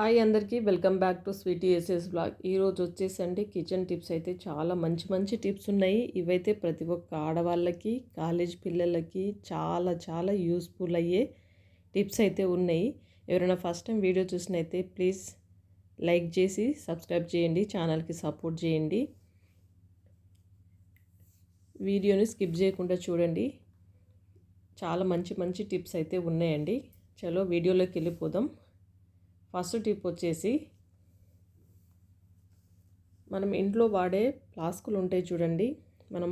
Hi అందరికీ welcome back to sweety S S blog. ఈరోజు వచ్చేసండి కిచెన్ టిప్స్ అయితే చాలా మంచి మంచి టిప్స్ ఉన్నాయి. ఇవైతే ప్రతి ఒక్క ఆడవాళ్ళకి కాలేజ్ పిల్లలకి చాలా చాలా యూస్ఫుల్ అయ్యే టిప్స్ అయితే ఉన్నాయి. ఎవరైనా ఫస్ట్ టైం వీడియో చూసినైతే ప్లీజ్ లైక్ చేసి సబ్స్క్రైబ్ చేయండి ఛానల్కి సపోర్ట్ చేయండి. వీడియోని స్కిప్ చేయకుండా చూడండి. చాలా మంచి మంచి టిప్స్ అయితే ఉన్నాయండి. చలో వీడియోలోకి వెళ్ళిపోదాం. ఫస్ట్ టిప్ వచ్చేసి మనం ఇంట్లో వాడే ఫ్లాస్కులు ఉంటాయి చూడండి. మనం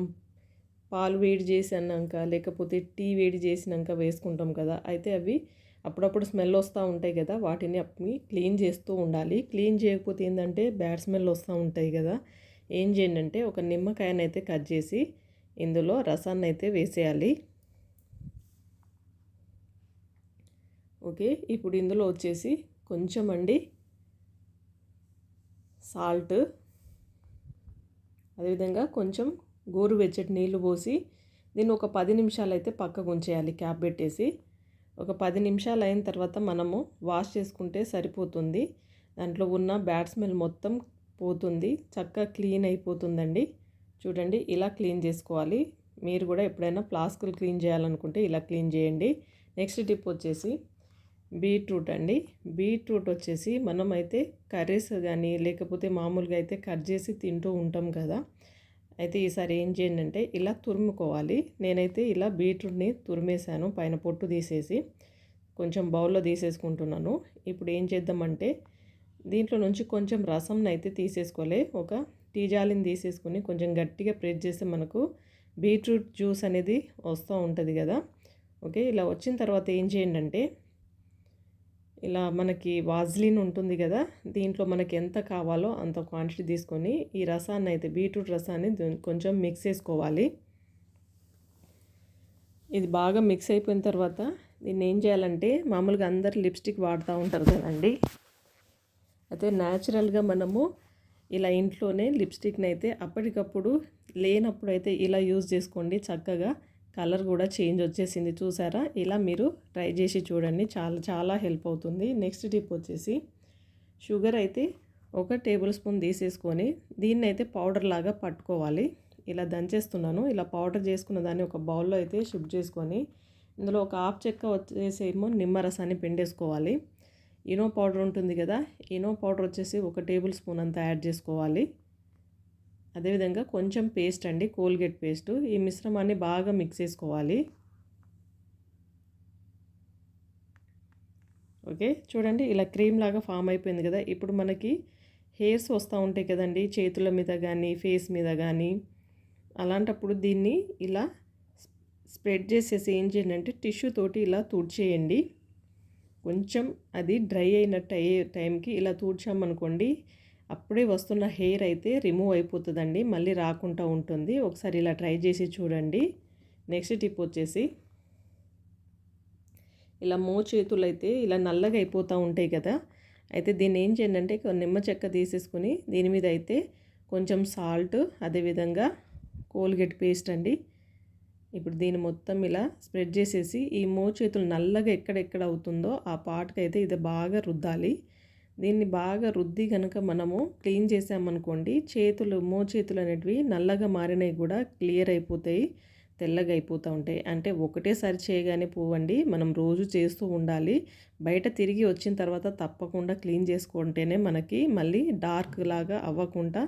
పాలు వేడి చేసినాక లేకపోతే టీ వేడి చేసినాక వేసుకుంటాం కదా. అయితే అవి అప్పుడప్పుడు స్మెల్ వస్తూ ఉంటాయి కదా. వాటిని అప్పని క్లీన్ చేస్తూ ఉండాలి. క్లీన్ చేయకపోతే ఏంటంటే బ్యాడ్ స్మెల్ వస్తూ ఉంటాయి కదా. ఏం చేయండి అంటే ఒక నిమ్మకాయనైతే అయితే కట్ చేసి ఇందులో రసాన్ని అయితే వేసేయాలి. ఓకే. ఇప్పుడు ఇందులో వచ్చేసి కొంచెం అండి సాల్ట్. అదేవిధంగా కొంచెం గోరువెచ్చటి నీళ్ళు పోసి దీన్ని ఒక పది నిమిషాలు అయితే పక్కకు ఉంచేయాలి క్యాప్ పెట్టేసి. ఒక పది నిమిషాలు అయిన తర్వాత మనము వాష్ చేసుకుంటే సరిపోతుంది. దాంట్లో ఉన్న బ్యాడ్ స్మెల్ మొత్తం పోతుంది. చక్కగా క్లీన్ అయిపోతుందండి. చూడండి ఇలా క్లీన్ చేసుకోవాలి. మీరు కూడా ఎప్పుడైనా ఫ్లాస్కులు క్లీన్ చేయాలనుకుంటే ఇలా క్లీన్ చేయండి. నెక్స్ట్ టిప్ వచ్చేసి బీట్రూట్ అండి. బీట్రూట్ వచ్చేసి మనం అయితే కర్రీస్ కానీ లేకపోతే మామూలుగా అయితే కట్ చేసి తింటూ ఉంటాం కదా. అయితే ఈసారి ఏం చేయండి అంటే ఇలా తురుముకోవాలి. నేనైతే ఇలా బీట్రూట్ని తురిమేశాను పైన పొట్టు తీసేసి. కొంచెం బౌల్లో తీసేసుకుంటున్నాను. ఇప్పుడు ఏం చేద్దామంటే దీంట్లో నుంచి కొంచెం రసంని అయితే తీసేసుకోలే ఒక టీ జాలిని తీసేసుకొని కొంచెం గట్టిగా ప్రెస్ చేస్తే మనకు బీట్రూట్ జ్యూస్ అనేది వస్తూ ఉంటుంది కదా. ఓకే ఇలా వచ్చిన తర్వాత ఏం చేయండి అంటే ఇలా మనకి వాజ్లిన్ ఉంటుంది కదా దీంట్లో మనకి ఎంత కావాలో అంత క్వాంటిటీ తీసుకొని ఈ రసాన్ని అయితే బీట్రూట్ రసాన్ని కొంచెం మిక్స్ చేసుకోవాలి. ఇది బాగా మిక్స్ అయిపోయిన తర్వాత దీన్ని ఏం చేయాలంటే మామూలుగా అందరు లిప్స్టిక్ వాడుతూ ఉంటారు కదండి. అయితే న్యాచురల్గా మనము ఇలా ఇంట్లోనే లిప్స్టిక్ని అయితే అప్పటికప్పుడు లేనప్పుడు అయితే ఇలా యూజ్ చేసుకోండి చక్కగా. కలర్ కూడా చేంజ్ వచ్చేసింది చూసారా? ఇలా మీరు ట్రై చేసి చూడండి చాలా చాలా హెల్ప్ అవుతుంది. నెక్స్ట్ టిప్ వచ్చేసి షుగర్ అయితే ఒక టేబుల్ స్పూన్ తీసేసుకొని దీన్ని అయితే పౌడర్ లాగా పట్టుకోవాలి. ఇలా దంచేస్తున్నాను. ఇలా పౌడర్ చేసుకున్న దాన్ని ఒక బౌల్లో అయితే షిఫ్ట్ చేసుకొని ఇందులో ఒక హాఫ్ చెక్క వచ్చేసేమో నిమ్మరసాన్ని పిండేసుకోవాలి. ఇనో పౌడర్ ఉంటుంది కదా ఇనో పౌడర్ వచ్చేసి ఒక టేబుల్ స్పూన్ అంతా యాడ్ చేసుకోవాలి. అదేవిధంగా కొంచెం పేస్ట్ అండి కోల్గేట్ పేస్ట్ ఈ మిశ్రమాన్ని బాగా మిక్స్ చేసుకోవాలి. ఓకే చూడండి ఇలా క్రీమ్ లాగా ఫామ్ అయిపోయింది కదా. ఇప్పుడు మనకి హెయిర్స్ వస్తూ ఉంటాయి కదండి చేతుల మీద కానీ ఫేస్ మీద కానీ అలాంటప్పుడు దీన్ని ఇలా స్ప్రెడ్ చేసేసి ఏం చేయండి అంటే టిష్యూ తోటి ఇలా తుడిచేయండి. కొంచెం అది డ్రై అయినట్టు అయ్యే టైంకి ఇలా తూడ్చామనుకోండి అప్పుడే వస్తున్న హెయిర్ అయితే రిమూవ్ అయిపోతుందండి మళ్ళీ రాకుండా ఉంటుంది. ఒకసారి ఇలా ట్రై చేసి చూడండి. నెక్స్ట్ టిప్ వచ్చేసి ఇలా మో చేతులు అయితే ఇలా నల్లగా అయిపోతూ ఉంటాయి కదా. అయితే దీన్ని ఏం చేయండి అంటే నిమ్మ చెక్క తీసేసుకుని దీని మీద అయితే కొంచెం సాల్ట్ అదేవిధంగా కోల్గేట్ పేస్ట్ అండి. ఇప్పుడు దీన్ని మొత్తం ఇలా స్ప్రెడ్ చేసేసి ఈ మో చేతులు నల్లగా ఎక్కడెక్కడ అవుతుందో ఆ పాటకైతే ఇది బాగా రుద్దాలి. దీన్ని బాగా రుద్ది కనుక మనము క్లీన్ చేసామనుకోండి చేతులు మో చేతులు అనేటివి నల్లగా మారినవి కూడా క్లియర్ అయిపోతాయి తెల్లగా అయిపోతూ ఉంటాయి. అంటే ఒకటేసారి చేయగానే పోవండి మనం రోజు చేస్తూ ఉండాలి. బయట తిరిగి వచ్చిన తర్వాత తప్పకుండా క్లీన్ చేసుకుంటేనే మనకి మళ్ళీ డార్క్ లాగా అవ్వకుండా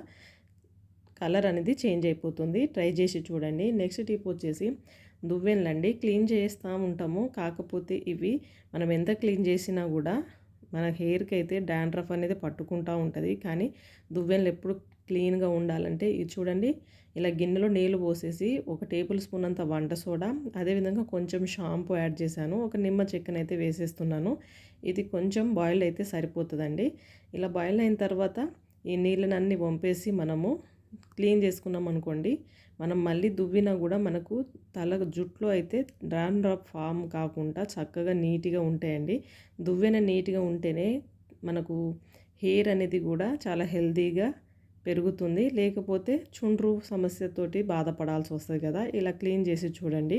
కలర్ అనేది చేంజ్ అయిపోతుంది. ట్రై చేసి చూడండి. నెక్స్ట్ టిప్ వచ్చేసి దువ్వెన్లండి. క్లీన్ చేస్తూ ఉంటాము. కాకపోతే ఇవి మనం ఎంత క్లీన్ చేసినా కూడా మన హెయిర్కి అయితే డాండ్రఫ్ అనేది పట్టుకుంటూ ఉంటుంది. కానీ దువ్వెనలు ఎప్పుడు క్లీన్గా ఉండాలంటే ఇది చూడండి ఇలా గిన్నెలో నీళ్ళు పోసేసి ఒక టేబుల్ స్పూన్ అంత వంట సోడా అదేవిధంగా కొంచెం షాంపూ యాడ్ చేశాను. ఒక నిమ్మ చెక్కను అయితే వేసేస్తున్నాను. ఇది కొంచెం బాయిల్ అయితే సరిపోతుందండి. ఇలా బాయిల్ అయిన తర్వాత ఈ నీళ్ళనన్నీ వంపేసి మనము క్లీన్ చేసుకున్నాం అనుకోండి మనం మళ్ళీ దువ్వినా కూడా మనకు తల జుట్లో అయితే డ్రాన్ డ్రాప్ ఫామ్ కాకుండా చక్కగా నీట్గా ఉంటాయండి. దువ్వెన నీట్గా ఉంటేనే మనకు హెయిర్ అనేది కూడా చాలా హెల్తీగా పెరుగుతుంది. లేకపోతే చుండ్రు సమస్యతోటి బాధపడాల్సి వస్తుంది కదా ఇలా క్లీన్ చేసి చూడండి.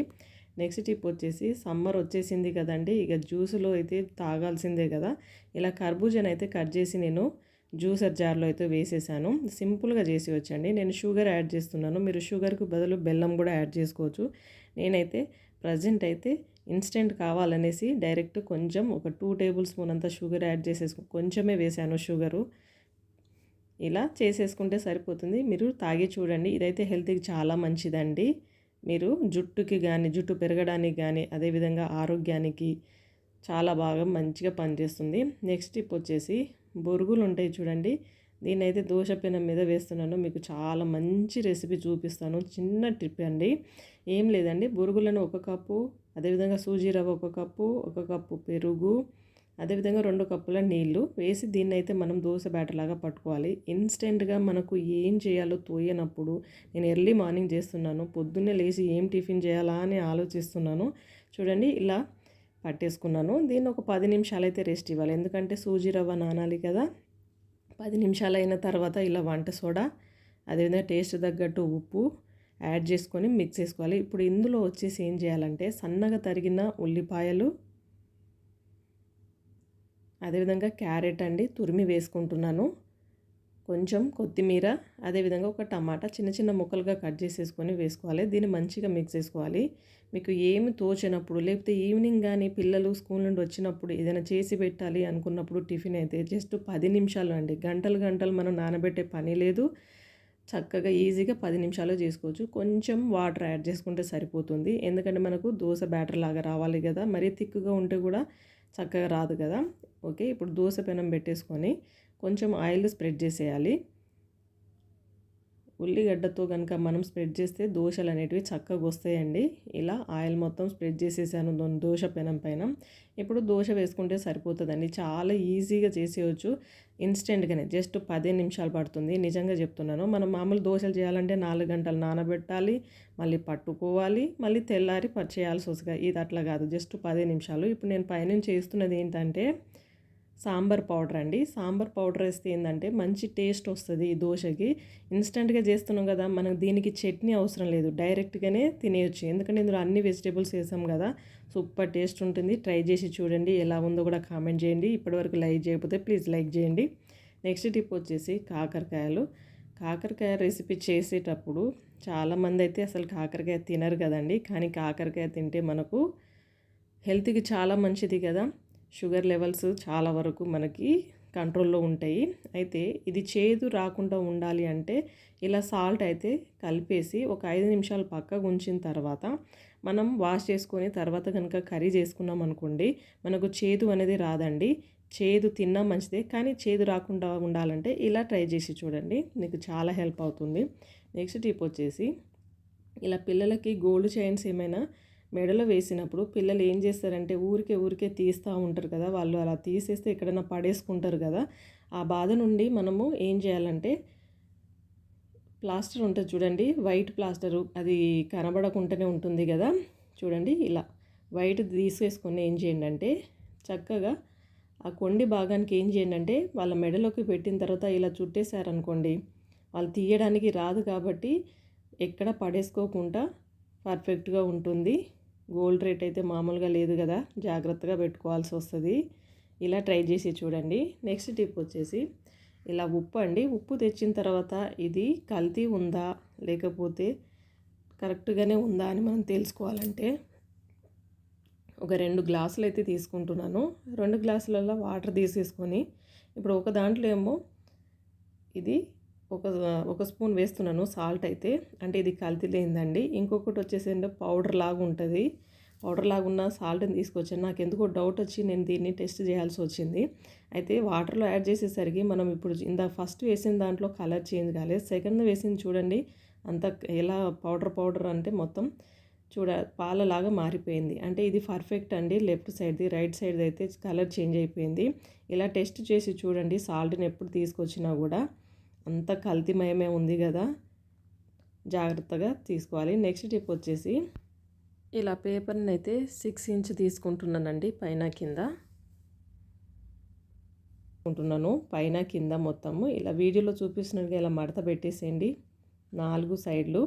నెక్స్ట్ టిప్ వచ్చేసి సమ్మర్ వచ్చేసింది కదండి ఇక జ్యూస్లో అయితే తాగాల్సిందే కదా. ఇలా కర్బూజాని అయితే కట్ చేసి నేను జ్యూసర్ జార్లో అయితే వేసేసాను. సింపుల్గా చేసి వచ్చండి. నేను షుగర్ యాడ్ చేస్తున్నాను. మీరు షుగర్కి బదులు బెల్లం కూడా యాడ్ చేసుకోవచ్చు. నేనైతే ప్రజెంట్ అయితే ఇన్స్టెంట్ కావాలనేసి డైరెక్ట్ కొంచెం ఒక టూ టేబుల్ స్పూన్ అంతా షుగర్ యాడ్ చేసేసుకో కొంచెమే వేసాను షుగరు. ఇలా చేసేసుకుంటే సరిపోతుంది. మీరు తాగి చూడండి. ఇదైతే హెల్త్కి చాలా మంచిదండి. మీరు జుట్టుకి కానీ జుట్టు పెరగడానికి కానీ అదేవిధంగా ఆరోగ్యానికి చాలా బాగా మంచిగా పనిచేస్తుంది. నెక్స్ట్ టిప్ వచ్చేసి బొరుగులు ఉంటాయి చూడండి. దీన్ని అయితే దోశ పెనం మీద వేస్తున్నాను. మీకు చాలా మంచి రెసిపీ చూపిస్తాను. చిన్న టిప్ అండి. ఏం లేదండి. బొరుగులను ఒక కప్పు అదేవిధంగా సూజీ రవ్వ ఒక కప్పు ఒక కప్పు పెరుగు అదేవిధంగా రెండు కప్పుల నీళ్ళు వేసి దీన్ని అయితే మనం దోశ బ్యాటర్ లాగా పట్టుకోవాలి. ఇన్స్టెంట్గా మనకు ఏం చేయాలో తోయనప్పుడు నేను ఎర్లీ మార్నింగ్ చేస్తున్నాను. పొద్దున్నే లేచి ఏం టిఫిన్ చేయాలా అని ఆలోచిస్తున్నాను. చూడండి ఇలా పట్టేసుకున్నాను. దీన్ని ఒక పది నిమిషాలు అయితే రెస్ట్ ఇవ్వాలి. ఎందుకంటే సూజీ రవ్వ నానాలి కదా. పది నిమిషాలు అయిన తర్వాత ఇలా వంట సోడా అదేవిధంగా టేస్ట్ తగ్గట్టు ఉప్పు యాడ్ చేసుకొని మిక్స్ చేసుకోవాలి. ఇప్పుడు ఇందులో వచ్చేసి ఏం చేయాలంటే సన్నగా తరిగిన ఉల్లిపాయలు అదేవిధంగా క్యారెట్ అండి తురిమి వేసుకుంటున్నాను. కొంచెం కొత్తిమీర అదేవిధంగా ఒక టమాటా చిన్న చిన్న ముక్కలుగా కట్ చేసేసుకొని వేసుకోవాలి. దీన్ని మంచిగా మిక్స్ చేసుకోవాలి. మీకు ఏమి తోచినప్పుడు లేకపోతే ఈవినింగ్ కానీ పిల్లలు స్కూల్ నుండి వచ్చినప్పుడు ఏదైనా చేసి పెట్టాలి అనుకున్నప్పుడు టిఫిన్ అయితే జస్ట్ పది నిమిషాలు అండి. గంటలు గంటలు మనం నానబెట్టే పని లేదు. చక్కగా ఈజీగా పది నిమిషాలు చేసుకోవచ్చు. కొంచెం వాటర్ యాడ్ చేసుకుంటే సరిపోతుంది. ఎందుకంటే మనకు దోశ బ్యాటర్ లాగా రావాలి కదా. మరీ థిక్గా ఉంటే కూడా చక్కగా రాదు కదా. ఓకే ఇప్పుడు దోశ పెనం పెట్టేసుకొని కొంచెం ఆయిల్ స్ప్రెడ్ చేసేయాలి. ఉల్లిగడ్డతో కనుక మనం స్ప్రెడ్ చేస్తే దోశలు అనేటివి చక్కగా వస్తాయండి. ఇలా ఆయిల్ మొత్తం స్ప్రెడ్ చేసేసాను దోశ పెనం పైన. ఇప్పుడు దోశ వేసుకుంటే సరిపోతుందండి. చాలా ఈజీగా చేసేయచ్చు. ఇన్స్టెంట్గానే జస్ట్ పదిహేను నిమిషాలు పడుతుంది. నిజంగా చెప్తున్నాను. మనం మామూలు దోశలు చేయాలంటే నాలుగు గంటలు నానబెట్టాలి మళ్ళీ పట్టుకోవాలి మళ్ళీ తెల్లారి చేయాల్సి వస్తుంది. ఇది అట్లా కాదు. జస్ట్ పదిహేను నిమిషాలు. ఇప్పుడు నేను పైనుంచి చేస్తున్నది ఏంటంటే సాంబార్ పౌడర్ అండి. సాంబార్ పౌడర్ వేస్తే ఏంటంటే మంచి టేస్ట్ వస్తుంది ఈ దోశకి. ఇన్స్టెంట్గా చేస్తున్నాం కదా మనకు దీనికి చట్నీ అవసరం లేదు. డైరెక్ట్గానే తినేయచ్చు. ఎందుకంటే ఇందులో అన్ని వెజిటేబుల్స్ వేసాం కదా సూపర్ టేస్ట్ ఉంటుంది. ట్రై చేసి చూడండి ఎలా ఉందో కూడా కామెంట్ చేయండి. ఇప్పటివరకు లైక్ చేయకపోతే ప్లీజ్ లైక్ చేయండి. నెక్స్ట్ టిప్ వచ్చేసి కాకరకాయలు. కాకరకాయ రెసిపీ చేసేటప్పుడు చాలామంది అయితే అసలు కాకరకాయ తినరు కదండి. కానీ కాకరకాయ తింటే మనకు హెల్త్కి చాలా మంచిది కదా. షుగర్ లెవెల్స్ చాలా వరకు మనకి కంట్రోల్లో ఉంటాయి. అయితే ఇది చేదు రాకుండా ఉండాలి అంటే ఇలా సాల్ట్ అయితే కలిపేసి ఒక ఐదు నిమిషాలు పక్కకు ఉంచిన తర్వాత మనం వాష్ చేసుకొని తర్వాత కనుక కర్రీ చేసుకున్నాం అనుకోండి మనకు చేదు అనేది రాదండి. చేదు తిన్నా మంచిదే కానీ చేదు రాకుండా ఉండాలంటే ఇలా ట్రై చేసి చూడండి మీకు చాలా హెల్ప్ అవుతుంది. నెక్స్ట్ టిప్ వచ్చేసి ఇలా పిల్లలకి గోల్డ్ చైన్స్ ఏమైనా మెడలో వేసినప్పుడు పిల్లలు ఏం చేస్తారంటే ఊరికే ఊరికే తీస్తూ ఉంటారు కదా. వాళ్ళు అలా తీసేస్తే ఎక్కడైనా పడేసుకుంటారు కదా. ఆ బాధ నుండి మనము ఏం చేయాలంటే ప్లాస్టర్ ఉంటుంది చూడండి. వైట్ ప్లాస్టరు అది కనబడకుండానే ఉంటుంది కదా. చూడండి ఇలా వైట్ తీసేసుకొని ఏం చేయండి అంటే చక్కగా ఆ కొండి భాగానికి ఏం చేయండి అంటే వాళ్ళ మెడలోకి పెట్టిన తర్వాత ఇలా చుట్టేశారనుకోండి. వాళ్ళు తీయడానికి రాదు కాబట్టి ఎక్కడ పడేసుకోకుండా పర్ఫెక్ట్గా ఉంటుంది. గోల్డ్ రేట్ అయితే మామూలుగా లేదు కదా జాగ్రత్తగా పెట్టుకోవాల్సి వస్తుంది. ఇలా ట్రై చేసి చూడండి. నెక్స్ట్ టిప్ వచ్చేసి ఇలా ఉప్పు అండి. ఉప్పు తెచ్చిన తర్వాత ఇది కల్తీ ఉందా లేకపోతే కరెక్ట్గానే ఉందా అని మనం తెలుసుకోవాలంటే ఒక రెండు గ్లాసులు అయితే తీసుకుంటున్నాను. రెండు గ్లాసులలో వాటర్ తీసేసుకొని ఇప్పుడు ఒక దాంట్లో ఏమో ఇది ఒక ఒక స్పూన్ వేస్తున్నాను సాల్ట్ అయితే. అంటే ఇది కల్తీ లేదండి ఇంకొకటి వచ్చేసి పౌడర్ లాగా ఉంటుంది. పౌడర్ లాగా ఉన్న సాల్ట్ని తీసుకొచ్చాను. నాకు ఎందుకో డౌట్ వచ్చి నేను దీన్ని టెస్ట్ చేయాల్సి వచ్చింది. అయితే వాటర్లో యాడ్ చేసేసరికి మనం ఇప్పుడు ఇందా ఫస్ట్ వేసిన దాంట్లో కలర్ చేంజ్ కాలేదు. సెకండ్ వేసింది చూడండి. అంత ఎలా పౌడర్ పౌడర్ అంటే మొత్తం చూడ పాలలాగా మారిపోయింది. అంటే ఇది పర్ఫెక్ట్ అండి. లెఫ్ట్ సైడ్ది రైట్ సైడ్ అయితే కలర్ చేంజ్ అయిపోయింది. ఇలా టెస్ట్ చేసి చూడండి సాల్ట్ని ఎప్పుడు తీసుకొచ్చినా కూడా. అంత కల్తీమయమే ఉంది కదా. జాగ్రత్తగా తీసుకోవాలి. నెక్స్ట్ టిప్ వచ్చేసి ఇలా పేపర్ని అయితే సిక్స్ ఇంచ్ తీసుకుంటున్నానండి పైన కింద. ఉంటున్నాను పైన కింద మొత్తము. ఇలా వీడియోలో చూపిస్తున్నట్టుగా ఇలా మడత పెట్టేసేయండి. నాలుగు సైడ్లు.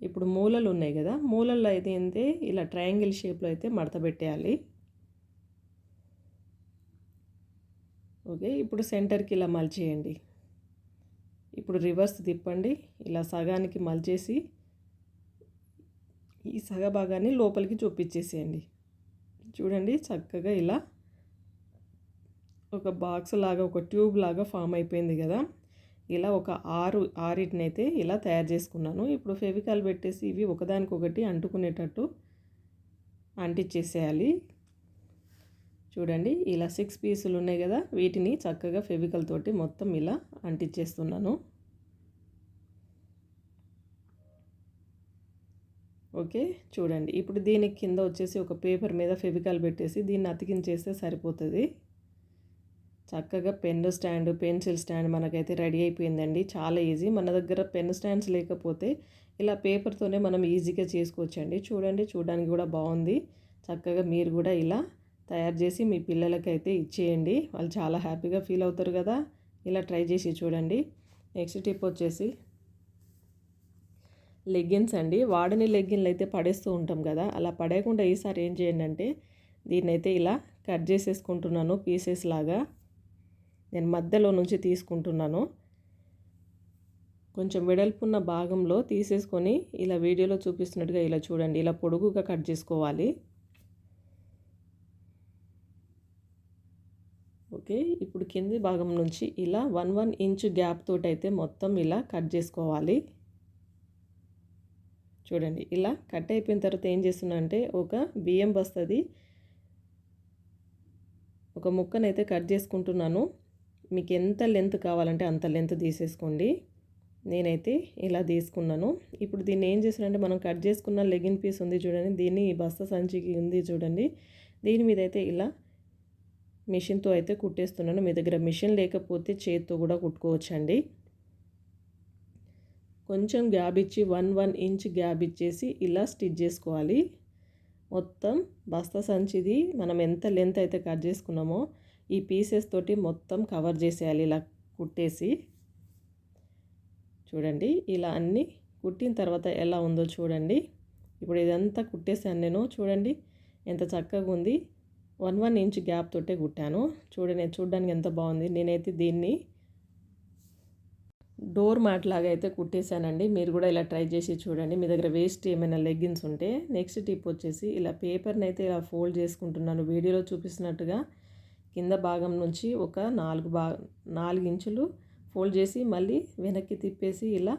ఇప్పుడు మూలలు ఉన్నాయి కదా. మూలల్లో అయితే ఏంటి? ఇలా ట్రయాంగిల్ షేప్లో అయితే మడత పెట్టేయాలి. ఓకే. ఇప్పుడు సెంటర్కి ఇలా మలిచేయండి. ఇప్పుడు రివర్స్ తిప్పండి. ఇలా సగానికి మలిచేసి ఈ సగ భాగాన్ని లోపలికి చూపించేసేయండి చూడండి చక్కగా ఇలా ఒక బాక్స్ లాగా ఒక ట్యూబ్ లాగా ఫామ్ అయిపోయింది కదా. ఇలా ఒక ఆరు ఆరిటిని అయితే ఇలా తయారు చేసుకున్నాను. ఇప్పుడు ఫెవికాల్ పెట్టేసి ఇవి ఒకదానికొకటి అంటుకునేటట్టు అంటించేసేయాలి చూడండి ఇలా సిక్స్ పీసులు ఉన్నాయి కదా వీటిని చక్కగా ఫెవికల్ తోటి మొత్తం ఇలా అంటించేస్తున్నాను. ఓకే చూడండి ఇప్పుడు దీనికి కింద వచ్చేసి ఒక పేపర్ మీద ఫెవికాల్ పెట్టేసి దీన్ని అతికించేస్తే సరిపోతుంది. చక్కగా పెన్ స్టాండ్ పెన్సిల్ స్టాండ్ మనకైతే రెడీ అయిపోయిందండి చాలా ఈజీ. మన దగ్గర పెన్ స్టాండ్స్ లేకపోతే ఇలా పేపర్తోనే మనం ఈజీగా చేసుకోవచ్చండి. చూడండి చూడడానికి కూడా బాగుంది. చక్కగా మీరు కూడా ఇలా తయారు చేసి మీ పిల్లలకైతే ఇచ్చేయండి. వాళ్ళు చాలా హ్యాపీగా ఫీల్ అవుతారు కదా. ఇలా ట్రై చేసి చూడండి. నెక్స్ట్ టిప్ వచ్చేసి లెగ్గిన్స్ అండి. వాడని లెగ్గిన్లు అయితే పడేస్తూ ఉంటాం కదా. అలా పడేయకుండా ఈసారి ఏం చేయండి అంటే దీన్నైతే ఇలా కట్ చేసేసుకుంటున్నాను పీసెస్ లాగా. నేను మధ్యలో నుంచి తీసుకుంటున్నాను. కొంచెం వెడల్పున్న భాగంలో తీసేసుకొని ఇలా వీడియోలో చూపిస్తున్నట్టుగా ఇలా చూడండి. ఇలా పొడుగుగా కట్ చేసుకోవాలి. ఓకే? ఇప్పుడు కింది భాగం నుంచి ఇలా వన్ వన్ ఇంచ్ గ్యాప్ తోటి అయితే మొత్తం ఇలా కట్ చేసుకోవాలి. చూడండి ఇలా కట్ అయిపోయిన తర్వాత ఏం చేస్తున్నా అంటే ఒక బియ్యం బస్తుంది ఒక ముక్కనైతే కట్ చేసుకుంటున్నాను. మీకు ఎంత లెంత్ కావాలంటే అంత లెంత్ తీసేసుకోండి. నేనైతే ఇలా తీసుకున్నాను. ఇప్పుడు దీన్ని ఏం చేసానంటే మనం కట్ చేసుకున్న లెగిన్ పీస్ ఉంది చూడండి దీన్ని ఈ బస్త సంచికి ఉంది చూడండి. దీని మీద అయితే ఇలా మిషన్తో అయితే కుట్టేస్తున్నాను. మీ దగ్గర మిషన్ లేకపోతే చేతితో కూడా కుట్టుకోవచ్చండి. కొంచెం గ్యాప్ ఇచ్చి వన్ వన్ ఇంచ్ గ్యాప్ ఇచ్చేసి ఇలా స్టిచ్ చేసుకోవాలి. మొత్తం బస్తా సంచిది మనం ఎంత లెంత్ అయితే కట్ చేసుకున్నామో ఈ పీసెస్ తోటి మొత్తం కవర్ చేసేయాలి ఇలా కుట్టేసి. చూడండి ఇలా అన్నీ కుట్టిన తర్వాత ఎలా ఉందో చూడండి. ఇప్పుడు ఇదంతా కుట్టేసాను నేను. చూడండి ఎంత చక్కగా ఉంది. వన్ వన్ ఇంచ్ గ్యాప్ తోటే కుట్టాను. చూడండి చూడడానికి ఎంత బాగుంది. నేనైతే దీన్ని డోర్ మ్యాట్ లాగా అయితే కుట్టేశానండి. మీరు కూడా ఇలా ట్రై చేసి చూడండి. మీ దగ్గర వేస్ట్ ఏమైనా లెగ్గిన్స్ ఉంటే నెక్స్ట్ టిప్ వచ్చేసి ఇలా పేపర్ని అయితే ఇలా ఫోల్డ్ చేసుకుంటున్నాను. వీడియోలో చూపిస్తున్నట్టుగా కింద భాగం నుంచి ఒక నాలుగు బా నాలుగు ఇంచులు ఫోల్డ్ చేసి మళ్ళీ వెనక్కి తిప్పేసి ఇలా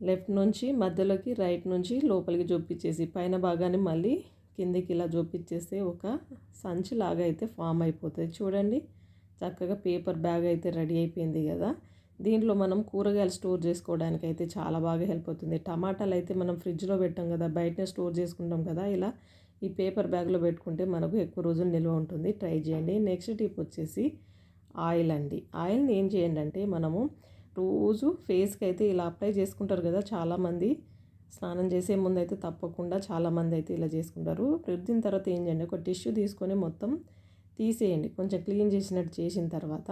లెఫ్ట్ నుంచి మధ్యలోకి రైట్ నుంచి లోపలికి చూపించేసి పైన భాగాన్ని మళ్ళీ కిందికి ఇలా చూపించేస్తే ఒక సంచి లాగా అయితే ఫామ్ అయిపోతుంది. చూడండి చక్కగా పేపర్ బ్యాగ్ అయితే రెడీ అయిపోయింది కదా. దీంట్లో మనం కూరగాయలు స్టోర్ చేసుకోవడానికి అయితే చాలా బాగా హెల్ప్ అవుతుంది. టమాటాలు అయితే మనం ఫ్రిడ్జ్లో పెట్టాం కదా బయటనే స్టోర్ చేసుకుంటాం కదా ఇలా ఈ పేపర్ బ్యాగ్లో పెట్టుకుంటే మనకు ఎక్కువ రోజులు నిల్వ ఉంటుంది. ట్రై చేయండి. నెక్స్ట్ టిప్ వచ్చేసి ఆయిల్ అండి. ఆయిల్ని ఏం చేయండి అంటే మనము రోజు ఫేస్కి అయితే ఇలా అప్లై చేసుకుంటారు కదా చాలామంది స్నానం చేసే ముందు అయితే తప్పకుండా చాలామంది అయితే ఇలా చేసుకుంటారు. రుద్దిన తర్వాత ఏం చేయండి? ఒక టిష్యూ తీసుకొని మొత్తం తీసేయండి. కొంచెం క్లీన్ చేసినట్టు చేసిన తర్వాత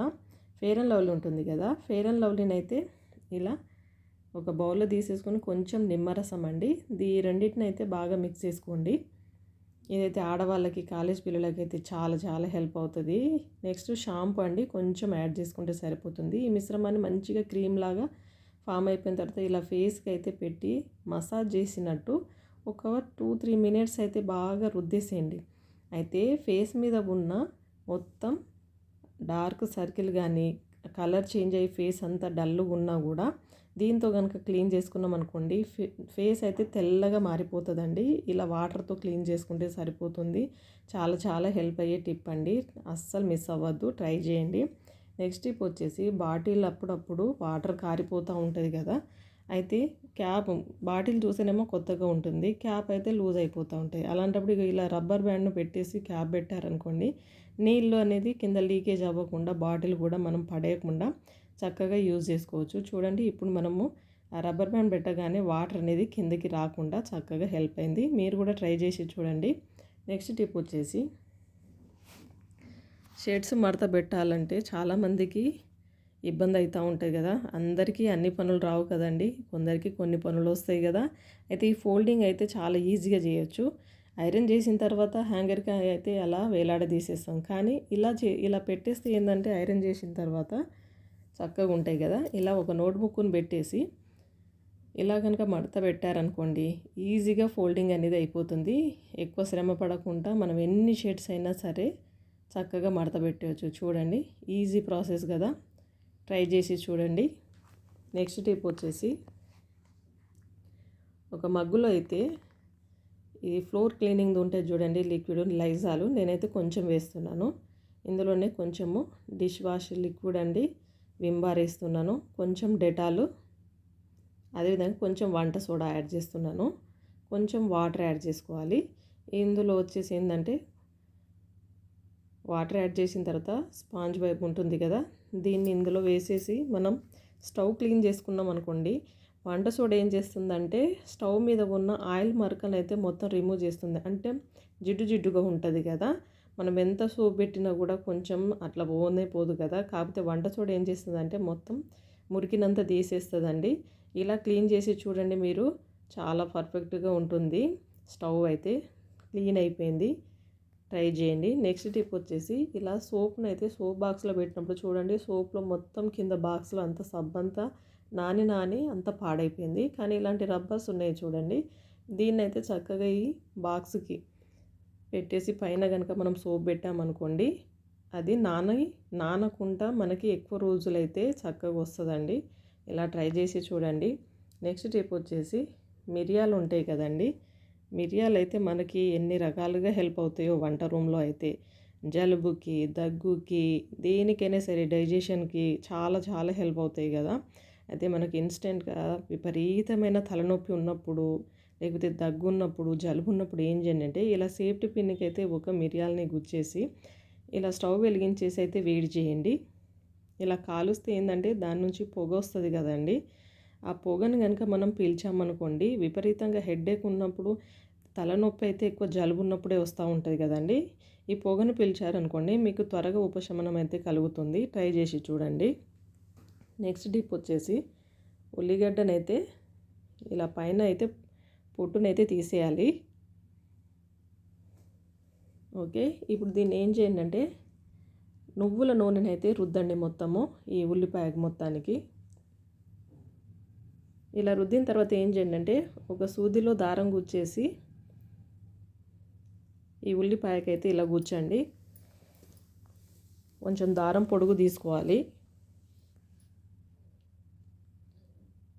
ఫేర్ అండ్ లవ్లీ ఉంటుంది కదా? ఫేర్ అండ్ లవ్లీని అయితే ఇలా ఒక బౌల్లో తీసేసుకొని కొంచెం నిమ్మరసం అండి. దీ రెండింటిని అయితే బాగా మిక్స్ చేసుకోండి. ఇదైతే ఆడవాళ్ళకి కాలేజ్ పిల్లలకి అయితే చాలా చాలా హెల్ప్ అవుతుంది. నెక్స్ట్ షాంపూ అండి. కొంచెం యాడ్ చేసుకుంటే సరిపోతుంది. ఈ మిశ్రమాన్ని మంచిగా క్రీమ్ లాగా ఫామ్ అయిపోయిన తర్వాత ఇలా ఫేస్కి అయితే పెట్టి మసాజ్ చేసినట్టు ఒక టూ త్రీ మినిట్స్ అయితే బాగా రుద్దేసేయండి. అయితే ఫేస్ మీద ఉన్న మొత్తం డార్క్ సర్కిల్ కానీ కలర్ చేంజ్ అయ్యి ఫేస్ అంతా డల్గా ఉన్నా కూడా దీంతో కనుక క్లీన్ చేసుకున్నాం అనుకోండి ఫేస్ అయితే తెల్లగా మారిపోతుందండి. ఇలా వాటర్తో క్లీన్ చేసుకుంటే సరిపోతుంది. చాలా చాలా హెల్ప్ అయ్యే టిప్ అండి. అస్సలు మిస్ అవ్వద్దు. ట్రై చేయండి. నెక్స్ట్ టిప్ వచ్చేసి బాటిల్ అప్పుడప్పుడు వాటర్ కారిపోతూ ఉంటుంది కదా. అయితే క్యాప్ బాటిల్ చూసేనేమో కొత్తగా ఉంటుంది. క్యాప్ అయితే లూజ్ అయిపోతూ ఉంటాయి. అలాంటప్పుడు ఇలా రబ్బర్ బ్యాండ్ను పెట్టేసి క్యాప్ పెట్టారనుకోండి నీళ్ళు అనేది కింద లీకేజ్ అవ్వకుండా బాటిల్ కూడా మనం పడేయకుండా చక్కగా యూజ్ చేసుకోవచ్చు. చూడండి ఇప్పుడు మనము ఆ రబ్బర్ బ్యాండ్ పెట్టగానే వాటర్ అనేది కిందకి రాకుండా చక్కగా హెల్ప్ అయింది. మీరు కూడా ట్రై చేసి చూడండి. నెక్స్ట్ టిప్ వచ్చేసి షేడ్స్ మడత పెట్టాలంటే చాలామందికి ఇబ్బంది అవుతూ ఉంటుంది కదా. అందరికీ అన్ని పనులు రావు కదండి. కొందరికి కొన్ని పనులు వస్తాయి కదా. అయితే ఈ ఫోల్డింగ్ అయితే చాలా ఈజీగా చేయొచ్చు. ఐరన్ చేసిన తర్వాత హ్యాంగర్కి అయితే అలా వేలాడదీసేస్తాం. కానీ ఇలా చే ఇలా పెట్టేస్తే ఏంటంటే ఐరన్ చేసిన తర్వాత చక్కగా ఉంటాయి కదా. ఇలా ఒక నోట్బుక్ను పెట్టేసి ఇలా కనుక మడత పెట్టారనుకోండి ఈజీగా ఫోల్డింగ్ అనేది అయిపోతుంది. ఎక్కువ శ్రమ పడకుండా మనం ఎన్ని షేడ్స్ అయినా సరే చక్కగా మడత పెట్టవచ్చు. చూడండి ఈజీ ప్రాసెస్ కదా. ట్రై చేసి చూడండి. నెక్స్ట్ టిప్ వచ్చేసి ఒక మగ్గులో అయితే ఇది ఫ్లోర్ క్లీనింగ్ ఉంటే చూడండి లిక్విడ్ లైజాలు నేనైతే కొంచెం వేస్తున్నాను. ఇందులోనే కొంచెము డిష్ వాష్ లిక్విడ్ అండి వింబార్ వేస్తున్నాను కొంచెం డెటాలు అదేవిధంగా కొంచెం వంట సోడా యాడ్ చేస్తున్నాను. కొంచెం వాటర్ యాడ్ చేసుకోవాలి. ఇందులో వచ్చేసి ఏంటంటే వాటర్ యాడ్ చేసిన తర్వాత స్పాంజ్ వైపు ఉంటుంది కదా దీన్ని ఇందులో వేసేసి మనం స్టవ్ క్లీన్ చేసుకున్నాం అనుకోండి వంట సోడా ఏం చేస్తుందంటే స్టవ్ మీద ఉన్న ఆయిల్ మరకలు అయితే మొత్తం రిమూవ్ చేస్తుంది. అంటే జిడ్డు జిడ్డుగా ఉంటుంది కదా మనం ఎంత సోప్ పెట్టినా కూడా కొంచెం అట్లా పోనే పోదు కదా. కాకపోతే వంట సోడ ఏం చేస్తుందంటే మొత్తం మురికినంత తీసేస్తుందండి. ఇలా క్లీన్ చేసి చూడండి మీరు చాలా పర్ఫెక్ట్గా ఉంటుంది. స్టవ్ అయితే క్లీన్ అయిపోయింది. ట్రై చేయండి. నెక్స్ట్ టిప్ వచ్చేసి ఇలా సోప్ని అయితే సోప్ బాక్స్లో పెట్టినప్పుడు చూడండి సోప్లో మొత్తం కింద బాక్స్లో అంత సబ్ అంతా నాని నాని అంత పాడైపోయింది. కానీ ఇలాంటి రబ్బర్స్ ఉన్నాయి చూడండి దీన్ని అయితే చక్కగా ఈ బాక్స్కి పెట్టేసి పైన కనుక మనం సోప్ పెట్టామనుకోండి అది నాని నానకుండా మనకి ఎక్కువ రోజులైతే చక్కగా వస్తుందండి. ఇలా ట్రై చేసి చూడండి. నెక్స్ట్ టిప్ వచ్చేసి మిరియాలు ఉంటాయి కదండి మిరియాలు అయితే మనకి ఎన్ని రకాలుగా హెల్ప్ అవుతాయో వంట రూమ్లో అయితే. జలుబుకి దగ్గుకి దేనికైనా సరే డైజెషన్కి చాలా చాలా హెల్ప్ అవుతాయి కదా. అయితే మనకి ఇన్స్టెంట్గా విపరీతమైన తలనొప్పి ఉన్నప్పుడు లేకపోతే దగ్గు ఉన్నప్పుడు జలుబు ఉన్నప్పుడు ఏం చేయండి అంటే ఇలా సేఫ్టీ పిన్నికి అయితే ఒక మిరియాలని గుచ్చేసి ఇలా స్టవ్ వెలిగించేసి అయితే వేడి చేయండి. ఇలా కాలుస్తే ఏంటంటే దాని నుంచి పొగ వస్తుంది కదండి. ఆ పొగను కనుక మనం పీల్చామనుకోండి విపరీతంగా హెడ్ఏక్ ఉన్నప్పుడు తలనొప్పి అయితే ఎక్కువ జలుబు ఉన్నప్పుడే వస్తూ ఉంటుంది కదండి. ఈ పొగను పీల్చారనుకోండి మీకు త్వరగా ఉపశమనం అయితే కలుగుతుంది. ట్రై చేసి చూడండి. నెక్స్ట్ డిప్ వచ్చేసి ఉల్లిగడ్డనైతే ఇలా పైన అయితే పొట్టునైతే తీసేయాలి. ఓకే ఇప్పుడు దీన్ని ఏం చేయండి అంటే నువ్వుల నూనెనైతే రుద్దండి మొత్తము ఈ ఉల్లిపాయ మొత్తానికి. ఇలా రుద్దిన తర్వాత ఏం చేయండి అంటే ఒక సూదిలో దారం గుచ్చేసి ఈ ఉల్లిపాయకైతే ఇలా గుచ్చండి. కొంచెం దారం పొడుగు తీసుకోవాలి.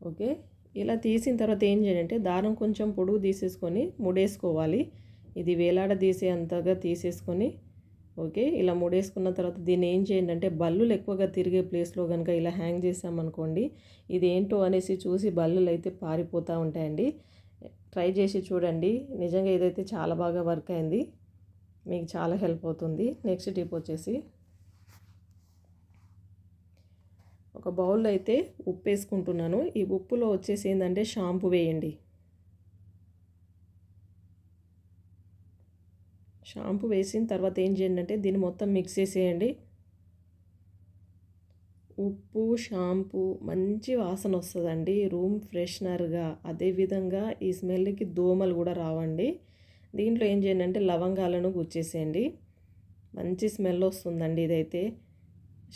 ఓకే. ఇలా తీసిన తర్వాత ఏం చేయాలంటే దారం కొంచెం పొడుగు తీసేసుకొని ముడేసుకోవాలి. ఇది వేలాడ తీసే అంతగా తీసేసుకొని ఓకే? ఇలా ముడేసుకున్న తర్వాత దీన్ని ఏం చేయండి అంటే బల్లులు ఎక్కువగా తిరిగే ప్లేస్లో కనుక ఇలా హ్యాంగ్ చేసామనుకోండి ఇది ఏంటో అనేసి చూసి బల్లులు అయితే పారిపోతూ ఉంటాయండి. ట్రై చేసి చూడండి. నిజంగా ఇదైతే చాలా బాగా వర్క్ అయింది. మీకు చాలా హెల్ప్ అవుతుంది. నెక్స్ట్ టిప్ వచ్చేసి ఒక బౌల్లో అయితే ఉప్పు వేసుకుంటున్నాను ఈ ఉప్పులో వచ్చేసి ఏంటంటే షాంపూ వేయండి. షాంపూ వేసిన తర్వాత ఏం చేయండి అంటే దీన్ని మొత్తం మిక్స్ చేసేయండి. ఉప్పు షాంపూ మంచి వాసన వస్తుందండి. రూమ్ ఫ్రెషనర్గా అదేవిధంగా ఈ స్మెల్కి దోమలు కూడా రావండి. దీంట్లో ఏం చేయండి అంటే లవంగాలను గుచ్చేసేయండి. మంచి స్మెల్ వస్తుందండి ఇదైతే.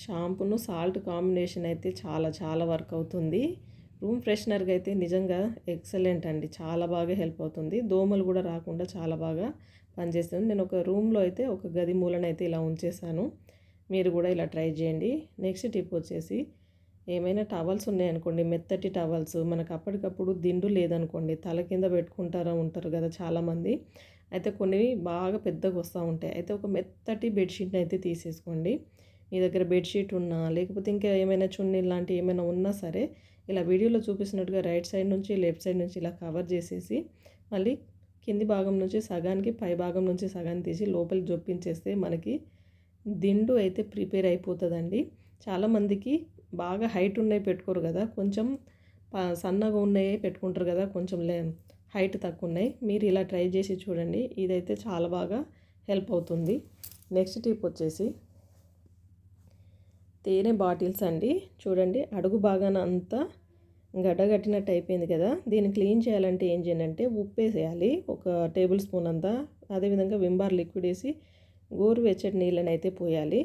షాంపూను సాల్ట్ కాంబినేషన్ అయితే చాలా చాలా వర్క్ అవుతుంది. రూమ్ ఫ్రెషనర్గా అయితే నిజంగా ఎక్సలెంట్ అండి. చాలా బాగా హెల్ప్ అవుతుంది. దోమలు కూడా రాకుండా చాలా బాగా పనిచేస్తుంది నేను ఒక రూమ్లో అయితే ఒక గది మూలనైతే ఇలా ఉంచేసాను మీరు కూడా ఇలా ట్రై చేయండి. నెక్స్ట్ టిప్ వచ్చేసి ఏమైనా టవల్స్ ఉన్నాయనుకోండి మెత్తటి టవల్స్. మనకు అప్పటికప్పుడు దిండు లేదనుకోండి తల కింద పెట్టుకుంటారా ఉంటారు కదా చాలామంది. అయితే కొన్ని బాగా పెద్దగా వస్తూ ఉంటాయి. అయితే ఒక మెత్తటి బెడ్షీట్ని అయితే తీసేసుకోండి. మీ దగ్గర బెడ్షీట్ ఉన్నా లేకపోతే ఇంకా ఏమైనా చున్నీ లాంటివి ఏమైనా ఉన్నా సరే ఇలా వీడియోలో చూపిస్తున్నట్టుగా రైట్ సైడ్ నుంచి లెఫ్ట్ సైడ్ నుంచి ఇలా కవర్ చేసేసి మళ్ళీ కింది భాగం నుంచి సగానికి పై భాగం నుంచి సగాన్ని తీసి లోపలికి జొప్పించేస్తే మనకి దిండు అయితే ప్రిపేర్ అయిపోతుందండి. చాలామందికి బాగా హైట్ ఉన్నాయి పెట్టుకోరు కదా కొంచెం సన్నగా ఉన్నాయి పెట్టుకుంటారు కదా కొంచెం లే హైట్ తక్కువ ఉన్నాయి మీరు ఇలా ట్రై చేసి చూడండి ఇదైతే చాలా బాగా హెల్ప్ అవుతుంది. నెక్స్ట్ టిప్ వచ్చేసి తేనె బాటిల్స్ అండి. చూడండి అడుగు బాగాన అంతా గడ్డగట్టినట్టు అయిపోయింది కదా దీన్ని క్లీన్ చేయాలంటే ఏం చేయాలంటే ఉప్పు వేసేయాలి ఒక టేబుల్ స్పూన్ అంతా అదేవిధంగా వింబార్ లిక్విడ్ వేసి గోరువెచ్చటి నీళ్ళని అయితే పోయాలి.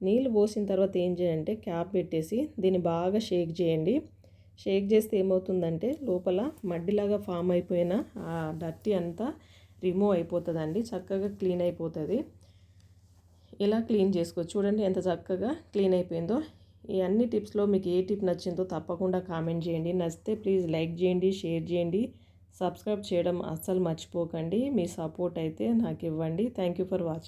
నీళ్ళు పోసిన తర్వాత ఏం చేయాలంటే క్యాప్ పెట్టేసి దీన్ని బాగా షేక్ చేయండి. షేక్ చేస్తే ఏమవుతుందంటే లోపల మడ్డిలాగా ఫామ్ అయిపోయిన ఆ డర్టీ అంతా రిమూవ్ అయిపోతుందండి చక్కగా క్లీన్ అయిపోతుంది. ఇలా క్లీన్ చేసుకోవచ్చు? చూడండి ఎంత చక్కగా క్లీన్ అయిపోయిందో. ఈ అన్ని టిప్స్లో మీకు ఏ టిప్ నచ్చిందో తప్పకుండా కామెంట్ చేయండి. నచ్చితే ప్లీజ్ లైక్ చేయండి షేర్ చేయండి. సబ్స్క్రైబ్ చేయడం అస్సలు మర్చిపోకండి. మీ సపోర్ట్ అయితే నాకు ఇవ్వండి థ్యాంక్ యూ ఫర్ వాచింగ్.